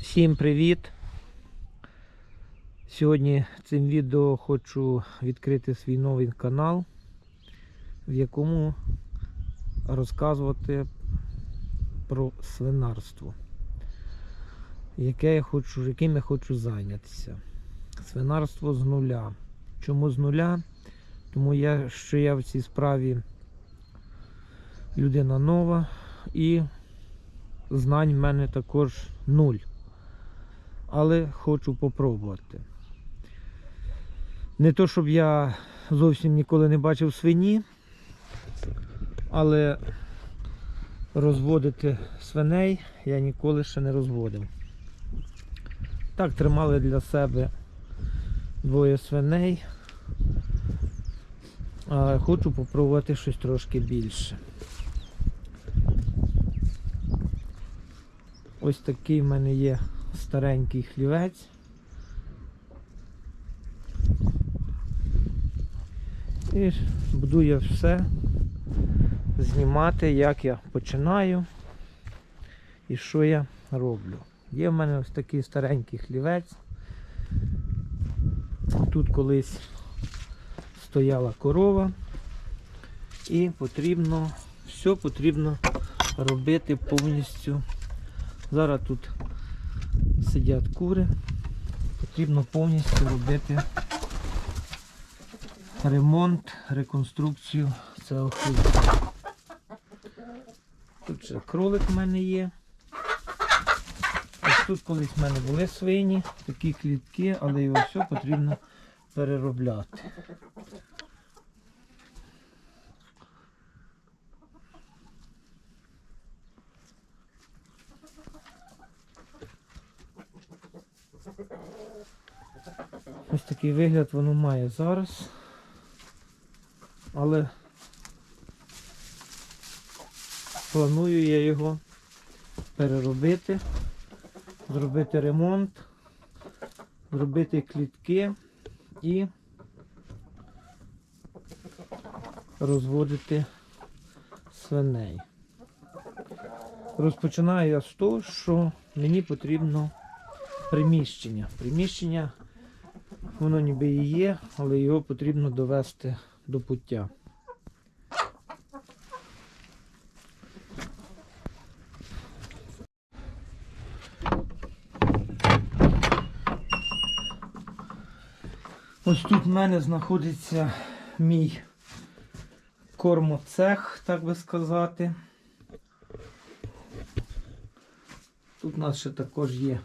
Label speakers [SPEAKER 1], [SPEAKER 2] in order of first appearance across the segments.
[SPEAKER 1] Всім привіт! Сьогодні цим відео хочу відкрити свій новий канал, в якому розказувати про свинарство, яке я хочу, яким я хочу зайнятися. Свинарство з нуля. Чому з нуля? Тому я, що я в цій справі людина нова і знань в мене також нуль але хочу попробувати. Не то, щоб я зовсім ніколи не бачив свині, але розводити свиней я ніколи ще не розводив. Так, тримали для себе двоє свиней. А хочу попробувати щось трошки більше. Ось такий в мене є старенький хлівець. І буду я все знімати, як я починаю і що я роблю. Є в мене ось такий старенький хлівець. Тут колись стояла корова і потрібно, все потрібно робити повністю. Зараз тут сидять кури, потрібно повністю робити ремонт, реконструкцію цього хліба. Тут ще кролик в мене є. Ось тут колись в мене були свині, такі клітки, але його все потрібно переробляти. Ось такий вигляд воно має зараз. Але планую я його переробити, зробити ремонт, зробити клітки і розводити свиней. Розпочинаю я з того, що мені потрібно приміщення. Приміщення Воно ніби і є, але його потрібно довести до пуття. Ось тут в мене знаходиться мій кормоцех, так би сказати. Тут у нас ще також є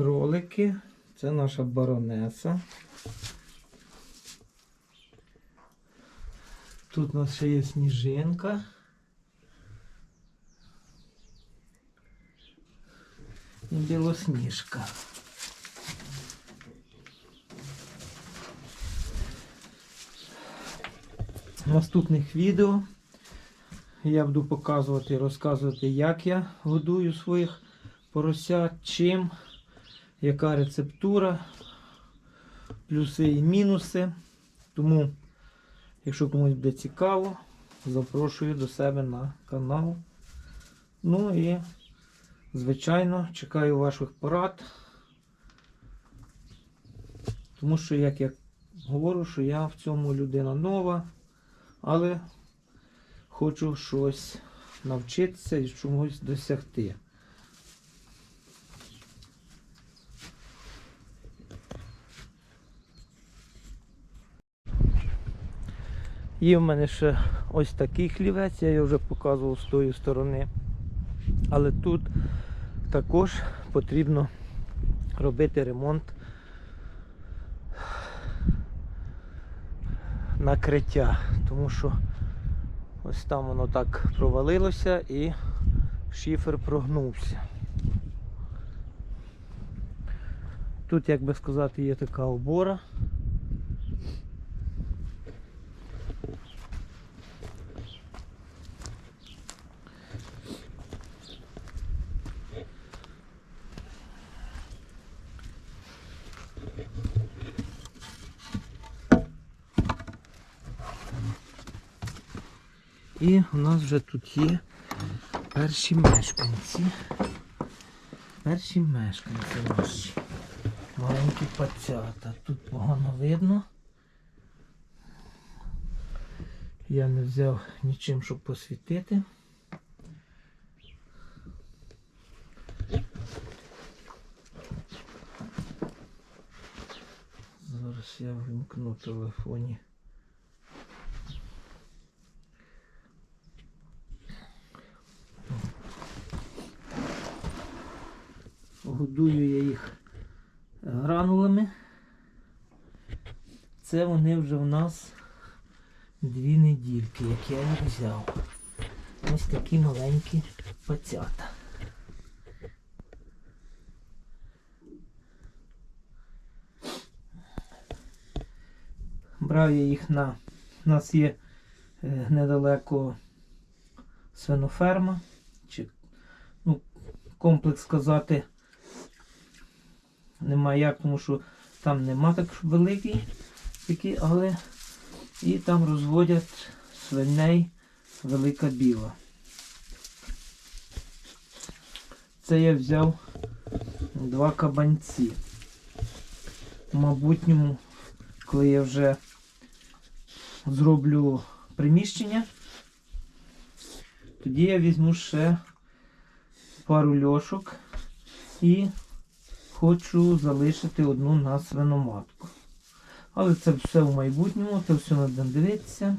[SPEAKER 1] кролики. Це наша баронеса. Тут у нас ще є сніжинка. І білосніжка. В наступних відео я буду показувати і розказувати, як я годую своїх поросят, чим яка рецептура, плюси і мінуси. Тому, якщо комусь буде цікаво, запрошую до себе на канал. Ну і, звичайно, чекаю ваших порад. Тому що, як я говорю, що я в цьому людина нова, але хочу щось навчитися і чомусь досягти. Є в мене ще ось такий хлівець, я його вже показував з тої сторони. Але тут також потрібно робити ремонт накриття, тому що ось там воно так провалилося і шифер прогнувся. Тут, як би сказати, є така обора. І у нас вже тут є перші мешканці. Перші мешканці наші. Маленькі пацята. Тут погано видно. Я не взяв нічим, щоб посвітити. Зараз я вимкну в телефоні. Годую я їх гранулами. Це вони вже в нас дві недільки, як я їх взяв. Ось такі маленькі пацята. Брав я їх на. У нас є е, недалеко свиноферма. Чи, ну, комплекс сказати немає як, тому що там нема так великий, такий, але і там розводять свиней велика біла. Це я взяв два кабанці. В майбутньому, коли я вже зроблю приміщення, тоді я візьму ще пару льошок і хочу залишити одну на свиноматку. Але це все в майбутньому, це все треба дивитися.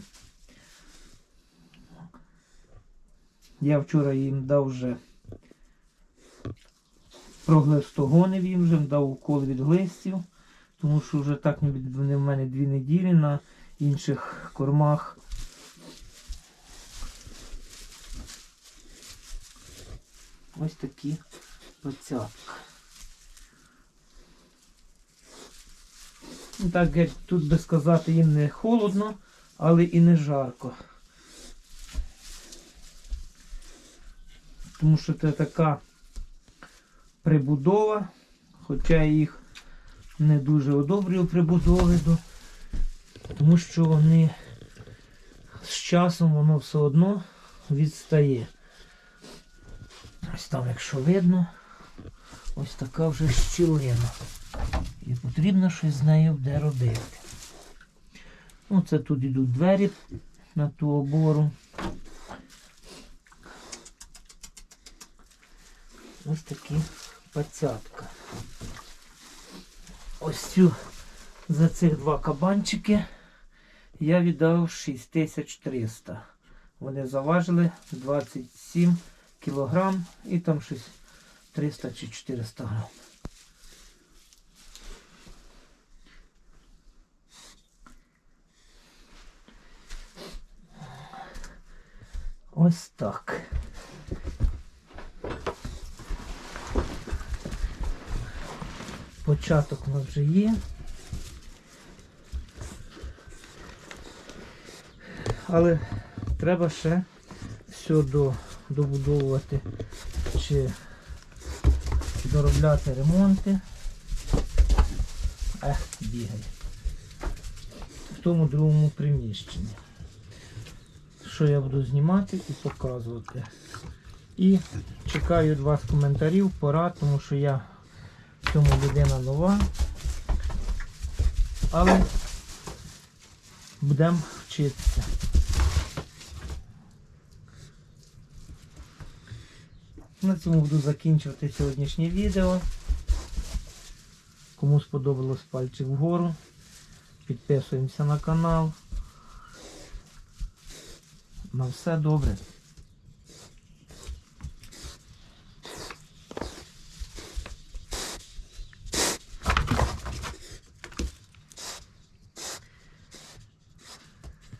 [SPEAKER 1] Я вчора їм дав вже проглистогонив їм вже, дав укол від глистів, тому що вже так вони в мене дві неділі на інших кормах. Ось такі пацятка. Так, геть, тут би сказати, їм не холодно, але і не жарко. Тому що це така прибудова, хоча я їх не дуже одобрюю прибудови, тому що вони з часом воно все одно відстає. Ось там, якщо видно, ось така вже щілина. І потрібно щось з нею буде робити. Ну, це тут йдуть двері на ту обору. Ось такі пацятка.Ось цю за цих два кабанчики я віддав 6300. Вони заважили 27 кілограм і там щось 300 чи 400 грам. Ось так. Початок у вже є. Але треба ще все добудовувати чи доробляти ремонти. Ех, бігає. В тому другому приміщенні що я буду знімати і показувати. І чекаю від вас коментарів, порад, тому що я в цьому людина нова. Але будемо вчитися. На цьому буду закінчувати сьогоднішнє відео. Кому сподобалось пальчик вгору. Підписуємося на канал. На все добре.